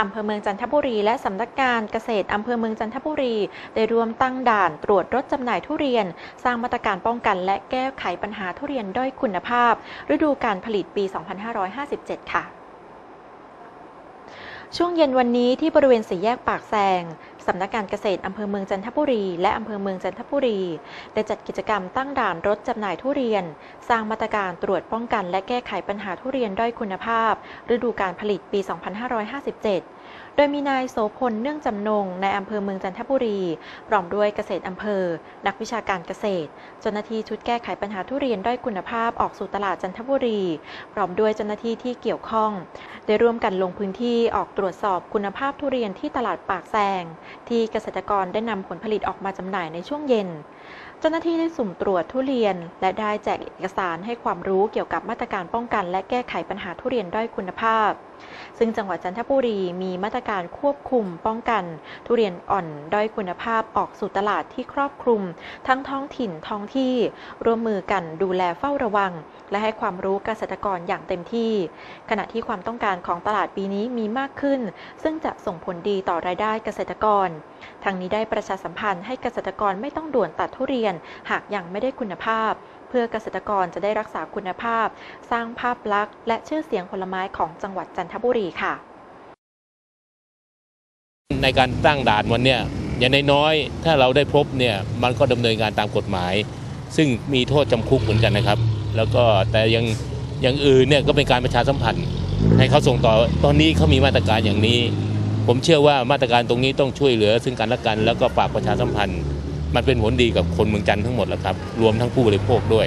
อำเภอเมืองจันทบุรี และสำนักงานเกษตรอำเภอเมืองจันทบุรี ได้รวมตั้งด่านตรวจรถจำหน่ายทุเรียน สร้างมาตรการป้องกัน และแก้ไขปัญหาทุเรียนด้อยคุณภาพ ฤดูการผลิตปี 2557 ค่ะ ช่วงเย็นวันนี้ที่บริเวณสี่แยกปากแซง สำนักงานเกษตรอำเภอเมืองจันทบุรี และอำเภอเมืองจันทบุรีได้จัดกิจกรรมตั้งด่านรถจำหน่ายทุเรียน สร้างมาตรการตรวจป้องกัน และแก้ไขปัญหาทุเรียนด้อยคุณภาพ ฤดูการผลิตปี 2557 โดยมีนายโสพลเนื่องจำนงในอำเภอเมืองจันทบุรีพร้อมด้วยเกษตรอำเภอ นักวิชาการเกษตร เจ้าหน้าที่ชุดแก้ไขปัญหาทุเรียนด้อยคุณภาพออกสู่ตลาดจันทบุรีพร้อมด้วยเจ้าหน้าที่ที่เกี่ยวข้อง ได้ร่วมกันลงพื้นที่ออกตรวจสอบคุณภาพทุเรียนที่ตลาดปากแซงที่เกษตรกรได้นำผลผลิตออกมาจำหน่ายในช่วงเย็น เจ้าหน้าที่ได้สุ่มตรวจทุเรียน และได้แจกเอกสารให้ความรู้เกี่ยวกับมาตรการป้องกัน และแก้ไขปัญหาทุเรียนด้อยคุณภาพ ซึ่งจังหวัดจันทบุรีมีมาตรการควบคุมป้องกัน ทุเรียนอ่อนด้อยคุณภาพออกสู่ตลาดที่ครอบคลุม ทั้งท้องถิ่นท้องที่ ร่วมมือกันดูแลเฝ้าระวัง และให้ความรู้เกษตรกรอย่างเต็มที่ ขณะที่ความต้องการของตลาดปีนี้มีมากขึ้น ซึ่งจะส่งผลดีต่อรายได้เกษตรกรทางนี้ได้ประชาสัมพันธ์ให้เกษตรกรไม่ต้องด่วนตัดทุเรียน หากยังไม่ได้คุณภาพ เพื่อเกษตรกรจะได้รักษาคุณภาพ สร้างภาพลักษณ์และชื่อเสียงผลไม้ของจังหวัดจันทบุรีค่ะ ในการตั้งด่านวันเนี้ยอย่างน้อยๆถ้าเราได้พบเนี่ยมันก็ดำเนินการตามกฎหมาย ซึ่งมีโทษจำคุกเหมือนกันนะครับ แล้วก็แต่ยังอย่างอื่นเนี่ยก็เป็นการประชาสัมพันธ์ ให้เขาส่งต่อตอนนี้เขามีมาตรการอย่างนี้ ผมเชื่อว่ามาตรการตรงนี้ต้องช่วยเหลือ ซึ่งกันและกัน แล้วก็ฝากประชาสัมพันธ์ มันเป็นผลดีกับคนเมืองจันทร์ทั้งหมดแล้วครับ รวมทั้งผู้บริโภคด้วย